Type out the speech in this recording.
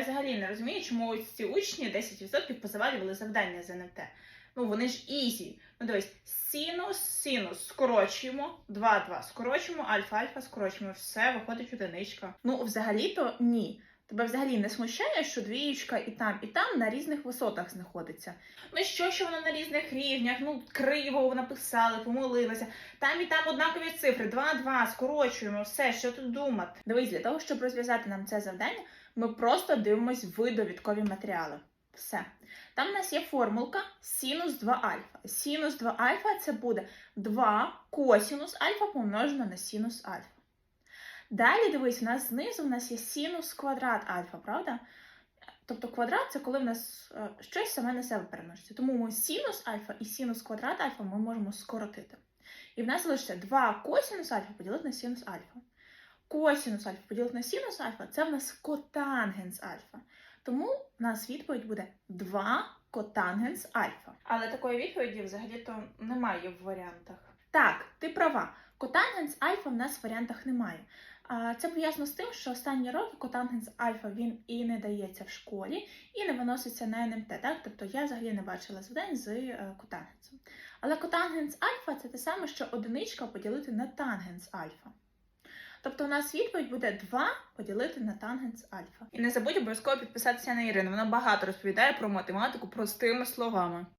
Взагалі не розумію, чому ці учні 10% позавалювали завдання з НМТ. Ну, вони ж ізі. Ну, дивись, синус, синус скорочуємо, 2, 2 скорочуємо, альфа, альфа скорочуємо. Все, виходить одиничка. Ну, взагалі-то ні. Тебе взагалі не смущає, що двієчка і там, і там на різних висотах знаходиться. Ну що, що вона на різних рівнях? Ну, криво написали, помилилася. Там і там однакові цифри, 2, 2, скорочуємо, все, що тут думати. Дивись, для того, щоб розв'язати нам це завдання, ми просто дивимось в довідкові матеріали. Все. Там у нас є формулка синус 2 альфа. Синус 2 альфа це буде 2 косінус альфа помножено на синус альфа. Далі дивись, у нас знизу у нас є синус квадрат альфа, правда? Тобто квадрат це коли в нас е, щось саме на себе переноситься. Тому ми синус альфа і синус квадрат альфа ми можемо скоротити. І в нас залишиться 2 косінус альфа поділити на синус альфа. Косінус альфа поділити на синус альфа це в нас котангенс альфа. Тому в нас відповідь буде 2 котангенс альфа. Але такої відповіді взагалі-то немає в варіантах. Так, ти права. Котангенс альфа в нас в варіантах немає. Це пов'язано з тим, що останні роки котангенс альфа він і не дається в школі, і не виноситься на НМТ. Так? Тобто я взагалі не бачила завдань з котангенсом. Але котангенс альфа це те саме, що одиничка поділити на тангенс альфа. Тобто у нас відповідь буде 2 поділити на тангенс альфа. І не забудь обов'язково підписатися на Ірину. Вона багато розповідає про математику простими словами.